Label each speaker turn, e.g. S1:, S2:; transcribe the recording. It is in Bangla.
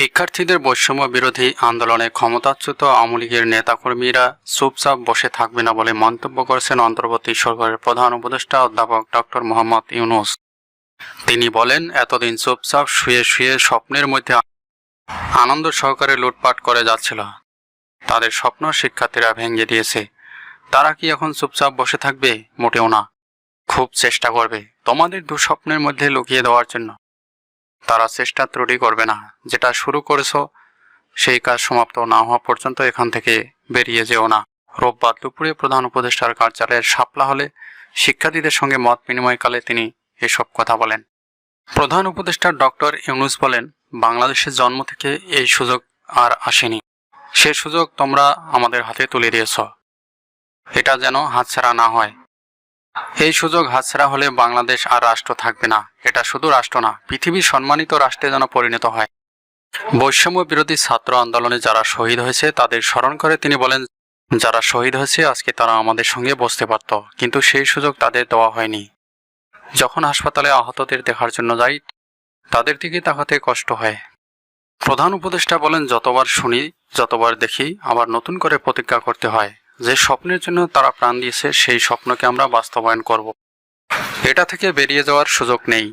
S1: শিক্ষার্থীদের বৈষম্য বিরোধী আন্দোলনে ক্ষমতাচ্যুত আওয়ামী লীগের নেতাকর্মীরা চুপচাপ বসে থাকবে না বলে মন্তব্য করেছেন অন্তর্বর্তী সরকারের প্রধান উপদেষ্টা অধ্যাপক ডক্টর মোহাম্মদ ইউনুস। তিনি বলেন, এতদিন চুপচাপ শুয়ে শুয়ে স্বপ্নের মধ্যে আনন্দ সহকারে লুটপাট করে যাচ্ছিল। তাদের স্বপ্ন শিক্ষার্থীরা ভেঙে দিয়েছে। তারা কি এখন চুপচাপ বসে থাকবে? মোটেও না। খুব চেষ্টা করবে। তোমাদের দুঃস্বপ্নের মধ্যে লুকিয়ে দেওয়ার জন্য। তারা চেষ্টা ত্রুটি করবে না। যেটা শুরু করেছ, সেই কাজ সমাপ্ত না হওয়া পর্যন্ত এখান থেকে বেরিয়ে যেও না। রোববার দুপুরে প্রধান উপদেষ্টার কার্যালয়ের সাপলা হলে শিক্ষার্থীদের সঙ্গে মত বিনিময়কালে তিনি এসব কথা বলেন। প্রধান উপদেষ্টা ডক্টর ইউনুস বলেন, বাংলাদেশের জন্ম থেকে এই সুযোগ আর আসেনি। সে সুযোগ তোমরা আমাদের হাতে তুলে দিয়েছ। এটা যেন হাতছাড়া না হয়। এই সুযোগ হাতছাড়া হলে বাংলাদেশ আর রাষ্ট্র থাকবে না। এটা শুধু রাষ্ট্র না, পৃথিবীর সম্মানিত রাষ্ট্রে যেন পরিণত হয়। বৈষম্য বিরোধী ছাত্র আন্দোলনে যারা শহীদ হয়েছে, তাদের স্মরণ করে তিনি বলেন, যারা শহীদ হয়েছে, আজকে তারা আমাদের সঙ্গে বসতে পারত, কিন্তু সেই সুযোগ তাদের দেওয়া হয়নি। যখন হাসপাতালে আহতদের দেখার জন্য যাই, তাদের দিকে তাকাতে কষ্ট হয়। প্রধান উপদেষ্টা বলেন, যতবার শুনি, যতবার দেখি, আবার নতুন করে প্রতিজ্ঞা করতে হয়। যে স্বপ্নের জন্য তারা প্রাণ দিয়েছে, সেই স্বপ্নকে আমরা বাস্তবায়ন করব। এটা থেকে বেরিয়ে যাওয়ার সুযোগ নেই।